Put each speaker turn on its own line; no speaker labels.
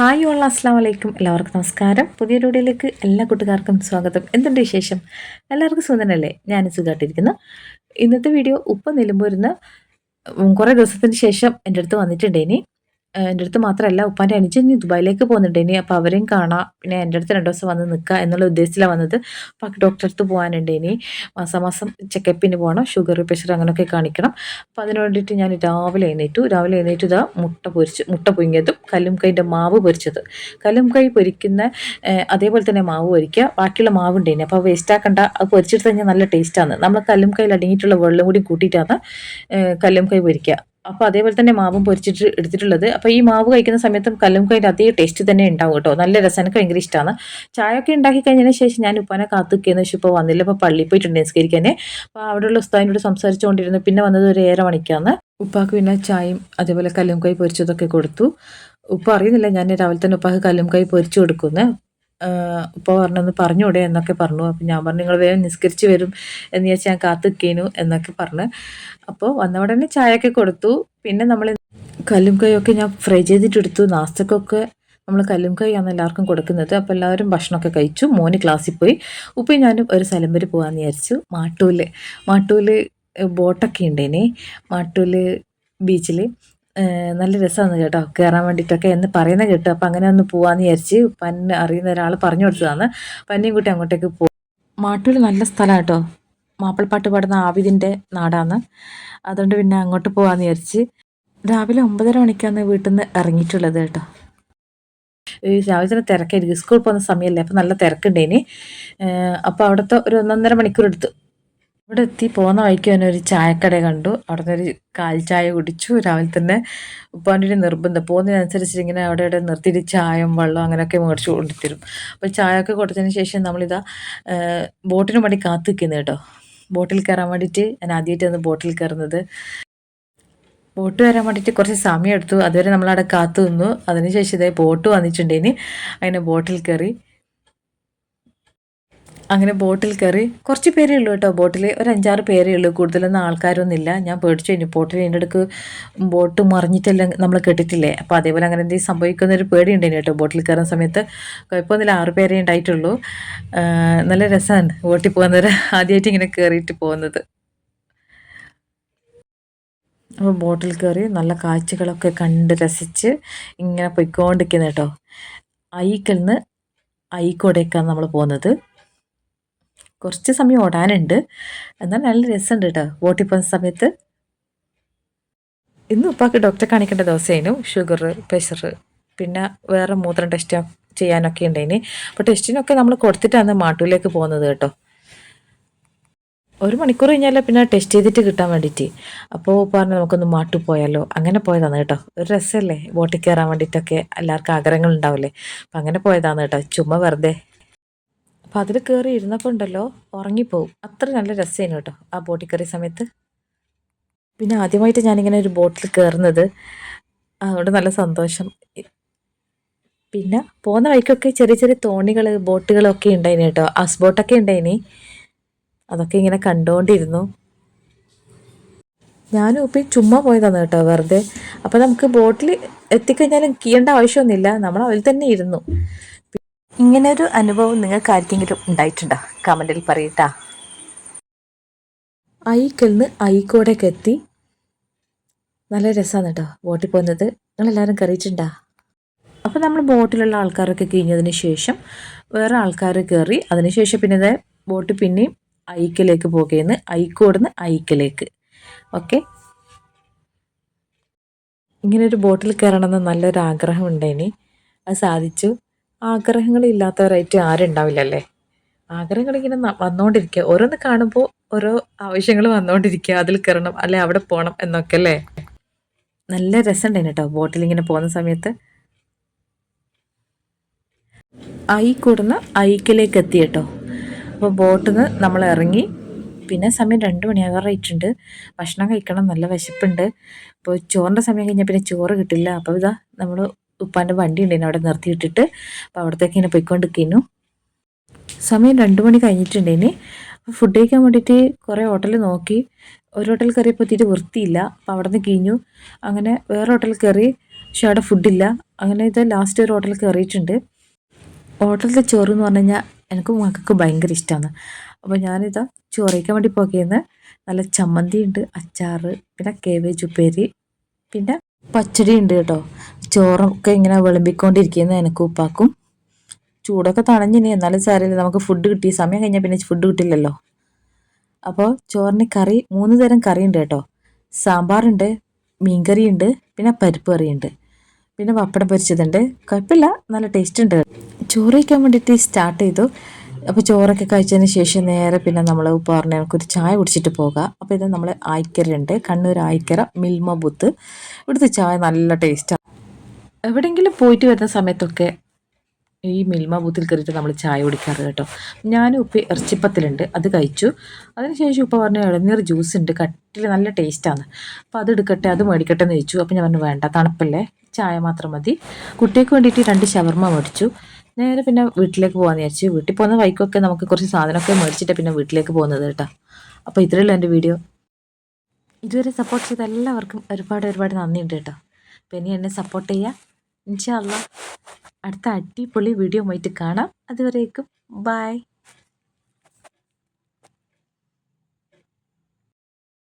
Hi all അസ്സാം വലൈക്കും എല്ലാവർക്കും നമസ്കാരം. പുതിയ വീഡിയോയിലേക്ക് എല്ലാ കൂട്ടുകാർക്കും സ്വാഗതം. എന്തുണ്ട് വിശേഷം? എല്ലാവർക്കും സുന്ദരനല്ലേ ഞാൻ സുഖമായിട്ടിരിക്കുന്നു. ഇന്നത്തെ വീഡിയോ ഉപ്പ നിലമ്പൂരിന്ന് കുറേ ദിവസത്തിന് ശേഷം എന്റെ അടുത്ത് വന്നിട്ടുണ്ടേനി. എന്റെ അടുത്ത് മാത്രമല്ല ഉപ്പാന്റെ അനുജൻ ഇനി ദുബായിലേക്ക് പോകുന്നുണ്ട്. ഇനി അപ്പോൾ അവരെയും കാണാം. പിന്നെ എന്റെ അടുത്ത് രണ്ട് ദിവസം വന്ന് നിൽക്കുക എന്നുള്ള ഉദ്ദേശത്തിലാണ് വന്നത്. അപ്പോൾ ഡോക്ടറെ അടുത്ത് പോകാനുണ്ട് ഇനി മാസം ചെക്കപ്പിന് പോകണം ഷുഗർ പ്രഷർ അങ്ങനെയൊക്കെ കാണിക്കണം. അപ്പോൾ അതിന് വേണ്ടിയിട്ട് ഞാൻ രാവിലെ എഴുന്നേറ്റു. രാവിലെ എഴുന്നേറ്റ് ഇതാ മുട്ട പൊരിച്ച് മുട്ട പൊങ്ങിയതും കല്ലും കൈന്റെ മാവ് പൊരിച്ചത്. കല്ലും കൈ പൊരിക്കുന്ന അതേപോലെ തന്നെ മാവ് പൊരിക്കുക. ബാക്കിയുള്ള മാവ് ഇനി. അപ്പോൾ വേസ്റ്റ് ആക്കണ്ട. അത് പൊരിച്ചിട്ട് കഴിഞ്ഞാൽ നല്ല ടേസ്റ്റാണ് നമ്മൾ കല്ലും കൈയിൽ അടങ്ങിയിട്ടുള്ള വെള്ളം കൂടി കൂട്ടിയിട്ടാണ് കല്ലും കൈ പൊരിക്കുക. അപ്പോൾ അതേപോലെ തന്നെ മാവും പൊരിച്ചിട്ട് എടുത്തിട്ടുള്ളത്. അപ്പോൾ ഈ മാവ് കഴിക്കുന്ന സമയത്തും കല്ലും കൈന്റെ അതേ ടേസ്റ്റ് തന്നെ ഉണ്ടാവും കേട്ടോ. നല്ല രസം. എനിക്ക് ഭയങ്കര ഇഷ്ടമാണ് ചായ ഒക്കെ ഉണ്ടാക്കി കഴിഞ്ഞതിന് ശേഷം ഞാൻ ഉപ്പാനെ കാത്തുക്കെന്ന് വെച്ചാൽ ഇപ്പോൾ വന്നില്ല. ഇപ്പോൾ പള്ളിയിൽ പോയിട്ടുണ്ട് നിസ്കരിക്കാനേ. അപ്പോൾ അവിടെയുള്ള ഉസ്താദിനോട് സംസാരിച്ചുകൊണ്ടിരുന്നു. പിന്നെ വന്നത് ഒരു ഏറെ മണിക്കാണ്. ഉപ്പാക്ക് പിന്നെ ചായയും അതേപോലെ കല്ലും കൈ പൊരിച്ചതൊക്കെ കൊടുത്തു. ഉപ്പ അറിയുന്നില്ല. ഞാൻ രാവിലെ തന്നെ ഉപ്പാക്ക് കല്ലും കൈ പൊരിച്ചു കൊടുക്കുന്നത് ഉപ്പ പറഞ്ഞൊന്ന് പറഞ്ഞൂടെ എന്നൊക്കെ പറഞ്ഞു. അപ്പം ഞാൻ പറഞ്ഞു നിങ്ങൾ വേഗം നിസ്കരിച്ച് വരും. എന്ന് ചോദിച്ചാൽ ഞാൻ കാത്തുക്കേനു എന്നൊക്കെ പറഞ്ഞു. അപ്പോൾ വന്ന ഉടനെ ചായയൊക്കെ കൊടുത്തു. പിന്നെ നമ്മൾ കല്ലും കൈയൊക്കെ ഞാൻ ഫ്രൈ ചെയ്തിട്ടെടുത്തു. നാസ്തക്കൊക്കെ നമ്മൾ കല്ലും കൈയാണ് എല്ലാവർക്കും കൊടുക്കുന്നത്. അപ്പോൾ എല്ലാവരും ഭക്ഷണമൊക്കെ കഴിച്ചു. മോന് ക്ലാസ്സിൽ പോയി. ഉപ്പി ഞാനും ഒരു സ്ഥലം വരെ പോകാമെന്ന് വിചാരിച്ചു. മാട്ടൂൽ മാട്ടൂൽ ബോട്ടൊക്കെ ഉണ്ടേനെ. മാട്ടൂൽ ബീച്ചിൽ നല്ല രസമാണ് കേട്ടോ കയറാൻ വേണ്ടിയിട്ടൊക്കെ എന്ന് പറയുന്ന കേട്ടോ. അപ്പം അങ്ങനെ ഒന്ന് പോവാന്ന് വിചാരിച്ച് പന്ന് അറിയുന്ന ഒരാൾ പറഞ്ഞു കൊടുത്തതാണ്. പന്നിയും കുട്ടി അങ്ങോട്ടേക്ക് പോകും മാട്ടൂർ നല്ല സ്ഥലമാണ് കേട്ടോ. മാപ്പിളപ്പാട്ട് പാടുന്ന ആവിദിന്റെ നാടാണ് അതുകൊണ്ട് പിന്നെ അങ്ങോട്ട് പോകാമെന്ന് വിചാരിച്ച് രാവിലെ ഒമ്പതര മണിക്കാണ് വീട്ടിൽ നിന്ന് ഇറങ്ങിയിട്ടുള്ളത് കേട്ടോ. രാവിലെ തിരക്കായിരിക്കും. സ്കൂൾ പോകുന്ന സമയമല്ലേ അപ്പോൾ നല്ല തിരക്കുണ്ടേനി. അപ്പോൾ അവിടുത്തെ ഒരു ഒന്നൊന്നര മണിക്കൂർ എടുത്തു ഇവിടെ എത്തി. പോകുന്ന വഴിക്ക് തന്നെ ഒരു ചായക്കട കണ്ടു. അവിടെ നിന്ന് ഒരു കാൽ ചായ കുടിച്ചു. രാവിലെ തന്നെ ഉപ്പാന്റെ ഒരു നിർബന്ധം. പോകുന്നതിനനുസരിച്ച് ഇങ്ങനെ അവിടെ ഇവിടെ നിർത്തിയിട്ട് ചായയും വെള്ളം അങ്ങനെയൊക്കെ മേടിച്ചു കൊണ്ടുത്തരും അപ്പോൾ ചായ ഒക്കെ കൊടുത്തതിന് ശേഷം നമ്മളിതാ ബോട്ടിന് വേണ്ടി കാത്തു നിൽക്കുന്നത് കേട്ടോ. ബോട്ടിൽ കയറാൻ വേണ്ടിയിട്ട് ഞാൻ ആദ്യമായിട്ടാണ് ബോട്ടിൽ കയറുന്നത്. ബോട്ട് വരാൻ വേണ്ടിയിട്ട് കുറച്ച് സമയം എടുത്തു. അതുവരെ നമ്മളവിടെ കാത്തു നിന്നു. അതിനുശേഷം ഇതേ ബോട്ട് വന്നിട്ടുണ്ടേന്. അങ്ങനെ ബോട്ടിൽ കയറി. അങ്ങനെ ബോട്ടിൽ കയറി കുറച്ച് പേരേ ഉള്ളൂ കേട്ടോ. ബോട്ടിൽ ഒരു അഞ്ചാറ് പേരേ ഉള്ളൂ. കൂടുതലൊന്നും ആൾക്കാരൊന്നും ഇല്ല ഞാൻ പേടിച്ചു കഴിഞ്ഞു. ബോട്ടിൽ എന്റെ അടുക്ക് ബോട്ട് മറിഞ്ഞിട്ടെല്ലാം നമ്മൾ കെട്ടിട്ടില്ലേ? അപ്പോൾ അതേപോലെ അങ്ങനെ എന്തെങ്കിലും സംഭവിക്കുന്ന ഒരു പേടി ഉണ്ടായിരുന്നു കേട്ടോ ബോട്ടിൽ കയറുന്ന സമയത്ത്. കുഴപ്പമൊന്നുമില്ല. ആറ് പേരേ ഉണ്ടായിട്ടുള്ളൂ. നല്ല രസമാണ് ബോട്ടിൽ പോകുന്നവർ ആദ്യമായിട്ട് ഇങ്ങനെ കയറിയിട്ട് പോകുന്നത്. അപ്പോൾ ബോട്ടിൽ കയറി നല്ല കാഴ്ചകളൊക്കെ കണ്ട് രസിച്ച് ഇങ്ങനെ പൊയ്ക്കൊണ്ടിരിക്കുന്നത് കേട്ടോ. ഐക്കൽ നിന്ന് ഐക്കോടേക്കാണ് നമ്മൾ പോകുന്നത്. കുറച്ച് സമയം ഓടാനുണ്ട്. എന്നാൽ നല്ല രസമുണ്ട് കേട്ടോ ബോട്ടിൽ പോകുന്ന സമയത്ത്. ഇന്ന് ഉപ്പാക്ക് ഡോക്ടറെ കാണിക്കേണ്ട ദിവസമായിരുന്നു ഷുഗർ പ്രഷർ പിന്നെ വേറെ മൂത്രം ടെസ്റ്റ് ചെയ്യാനൊക്കെ ഉണ്ടായിന് അപ്പോൾ ടെസ്റ്റിനൊക്കെ നമ്മൾ കൊടുത്തിട്ടാണ് മാട്ടൂലേക്ക് പോകുന്നത് കേട്ടോ. ഒരു മണിക്കൂർ കഴിഞ്ഞാൽ പിന്നെ ടെസ്റ്റ് ചെയ്തിട്ട് കിട്ടാൻ വേണ്ടിയിട്ട്. അപ്പോൾ പറഞ്ഞു നമുക്കൊന്ന് മാട്ടു പോയാലോ. അങ്ങനെ പോയതാണ് കേട്ടോ. ഒരു രസമല്ലേ ബോട്ടിൽ കയറാൻ വേണ്ടിയിട്ടൊക്കെ എല്ലാവർക്കും ആഗ്രഹങ്ങൾ ഉണ്ടാവില്ലേ അപ്പം അങ്ങനെ പോയതാണ് കേട്ടോ. ചുമ്മാ വെറുതെ അപ്പോൾ അതിൽ കയറി ഇരുന്നപ്പോൾ ഉണ്ടല്ലോ ഉറങ്ങിപ്പോവും. അത്ര നല്ല രസമായിരുന്നു കേട്ടോ ആ ബോട്ടിൽ കയറിയ സമയത്ത്. പിന്നെ ആദ്യമായിട്ട് ഞാനിങ്ങനെ ഒരു ബോട്ടിൽ കയറുന്നത് അതുകൊണ്ട് നല്ല സന്തോഷം. പിന്നെ പോകുന്ന വഴിക്കൊക്കെ ചെറിയ ചെറിയ തോണികൾ ബോട്ടുകളൊക്കെ ഉണ്ടായിന് കേട്ടോ ഹൗസ് ബോട്ടൊക്കെ ഉണ്ടായിനി. അതൊക്കെ ഇങ്ങനെ കണ്ടുകൊണ്ടിരുന്നു ഞാനും ഇപ്പം ചുമ്മാ പോയതാണ് കേട്ടോ വെറുതെ. അപ്പോൾ നമുക്ക് ബോട്ടിൽ എത്തിക്കഴിഞ്ഞാലും കീയേണ്ട ആവശ്യമൊന്നുമില്ല. നമ്മൾ അതിൽ തന്നെ ഇരുന്നു. ഇങ്ങനൊരു അനുഭവം നിങ്ങൾക്ക് ആർക്കെങ്കിലും ഉണ്ടായിട്ടുണ്ടോ? കമന്റിൽ പറയട്ടാ. നിന്ന് ഐക്കോടേക്ക് എത്തി. നല്ല രസമാണ് കേട്ടോ ബോട്ടിൽ പോകുന്നത്. നിങ്ങളെല്ലാവരും കറിയിട്ടുണ്ടാ? അപ്പോൾ നമ്മൾ ബോട്ടിലുള്ള ആൾക്കാരൊക്കെ കഴിഞ്ഞതിന് ശേഷം വേറെ ആൾക്കാർ കയറി അതിനുശേഷം പിന്നെ ബോട്ട് പിന്നെയും ഐക്കിലേക്ക് പോകുകയെന്ന് ഐക്കോടുന്ന് ഐക്കിലേക്ക് ഓക്കെ? ഇങ്ങനെ ഒരു ബോട്ടിൽ കയറണമെന്ന് നല്ലൊരു ആഗ്രഹം അത് സാധിച്ചു. ആഗ്രഹങ്ങളില്ലാത്തവരായിട്ട് ആഗ്രഹങ്ങൾ ഇങ്ങനെ വന്നുകൊണ്ടിരിക്കുക ഓരോന്ന് കാണുമ്പോൾ ഓരോ ആവശ്യങ്ങൾ വന്നുകൊണ്ടിരിക്കുക അതിൽ കയറണം. അല്ലെ അവിടെ പോകണം എന്നൊക്കെ അല്ലേ? നല്ല രസമുണ്ടായിരുന്നു കേട്ടോ ബോട്ടിൽ ഇങ്ങനെ പോകുന്ന സമയത്ത്. ഐ കൂടുന്ന ഐക്കിലേക്ക് എത്തി കേട്ടോ അപ്പോൾ ബോട്ടിൽ നിന്ന് നമ്മൾ ഇറങ്ങി. പിന്നെ സമയം രണ്ട് മണിയാകാറായിട്ടുണ്ട് ഭക്ഷണം കഴിക്കണം. നല്ല വിശപ്പുണ്ട്. അപ്പോൾ ചോറിന്റെ സമയം കഴിഞ്ഞാൽ പിന്നെ ചോറ് കിട്ടില്ല. അപ്പോൾ ഇതാ നമ്മൾ ഉപ്പാന്റെ വണ്ടി ഉണ്ടായിരുന്നു അവിടെ നിർത്തിയിട്ടിട്ട് അപ്പോൾ അവിടത്തേക്ക് ഇങ്ങനെ പോയിക്കൊണ്ടിരിക്കുന്നു. സമയം രണ്ട് മണി കഴിഞ്ഞിട്ടുണ്ടേന് ഫുഡ് കഴിക്കാൻ വേണ്ടിയിട്ട് കുറേ ഹോട്ടൽ നോക്കി. ഒരു ഹോട്ടൽ കയറിയപ്പോൾ തീരെ വൃത്തിയില്ല. അപ്പോൾ അവിടെ നിന്ന് കിഞ്ഞു അങ്ങനെ വേറെ ഹോട്ടൽ കയറി പക്ഷെ അവിടെ ഫുഡില്ല അങ്ങനെ ഇത് ലാസ്റ്റ് ഒരു ഹോട്ടലിൽ കയറിയിട്ടുണ്ട്. ഹോട്ടലിലെ ചോറ് എന്ന് പറഞ്ഞു കഴിഞ്ഞാൽ എനിക്ക് മക്കൾക്ക് ഭയങ്കര ഇഷ്ടമാണ് അപ്പോൾ ഞാനിതാ ചോറയ്ക്കാൻ വേണ്ടി പോകുന്നത് നല്ല ചമ്മന്തി ഉണ്ട് അച്ചാറ് പിന്നെ കേബേജ് ഉപ്പേരി പിന്നെ പച്ചടി ഉണ്ട് കേട്ടോ. ചോറൊക്കെ ഇങ്ങനെ വിളമ്പിക്കൊണ്ടിരിക്കുന്ന എനിക്ക് ഉപ്പാക്കും. ചൂടൊക്കെ തണഞ്ഞിനി എന്നാലും സാരമില്ല നമുക്ക് ഫുഡ് കിട്ടി. സമയം കഴിഞ്ഞാൽ പിന്നെ ഫുഡ് കിട്ടില്ലല്ലോ. അപ്പോൾ ചോറിന് കറി മൂന്ന് തരം കറി ഉണ്ട് കേട്ടോ. സാമ്പാറുണ്ട് മീൻകറിയുണ്ട് പിന്നെ പരിപ്പ് കറിയുണ്ട്. പിന്നെ പപ്പടം പൊരിച്ചതുണ്ട്. കുഴപ്പമില്ല നല്ല ടേസ്റ്റ് ഉണ്ട്. ചോറ് കഴിക്കാൻ വേണ്ടിയിട്ട് സ്റ്റാർട്ട് ചെയ്തു. അപ്പോൾ ചോറൊക്കെ കഴിച്ചതിന് ശേഷം നേരെ പിന്നെ നമ്മൾ പറഞ്ഞ നമുക്കൊരു ചായ കുടിച്ചിട്ട് പോകാം. അപ്പോൾ ഇത് നമ്മൾ ആയിക്കരയുണ്ട്. കണ്ണൂർ ആയിക്കര മിൽമ ബുത്ത്. ഇവിടുത്തെ ചായ നല്ല ടേസ്റ്റാണ് എവിടെയെങ്കിലും പോയിട്ട് വരുന്ന സമയത്തൊക്കെ ഈ മിൽമ ബൂത്തിൽ കയറിയിട്ട് നമ്മൾ ചായ കുടിക്കാറ് കേട്ടോ. ഞാനും ഉപ്പി ഇറച്ചിപ്പത്തിലുണ്ട് അത് കഴിച്ചു. അതിനുശേഷം ഉപ്പ പറഞ്ഞു ഇളനീർ ജ്യൂസ് ഉണ്ട് കട്ടിൽ നല്ല ടേസ്റ്റാണ് അപ്പോൾ അത് എടുക്കട്ടെ അത് മേടിക്കട്ടെ എന്ന് ചോദിച്ചു. അപ്പോൾ ഞാൻ പറഞ്ഞു വേണ്ട തണുപ്പല്ലേ ചായ മാത്രം മതി. കുട്ടിക്ക് വേണ്ടിയിട്ട് രണ്ട് ഷവർമ്മ മേടിച്ചു. നേരെ പിന്നെ വീട്ടിലേക്ക് പോകാമെന്ന് വിചാരിച്ചു വീട്ടിൽ പോകുന്ന വൈക്കൊക്കെ നമുക്ക് കുറച്ച് സാധനമൊക്കെ മേടിച്ചിട്ട് പിന്നെ വീട്ടിലേക്ക് പോകുന്നത് കേട്ടോ. അപ്പോൾ ഇത്രയുള്ള എന്റെ വീഡിയോ. ഇതുവരെ സപ്പോർട്ട് ചെയ്ത എല്ലാവർക്കും ഒരുപാട് ഒരുപാട് നന്ദിയുണ്ട് കേട്ടോ. അപ്പോൾ ഇനി എന്നെ സപ്പോർട്ട് ചെയ്യുക ഇൻഷാ അള്ളാ അടുത്ത അടിപൊളി വീഡിയോ ആയിട്ട് കാണാം. അതുവരേക്കും ബായ്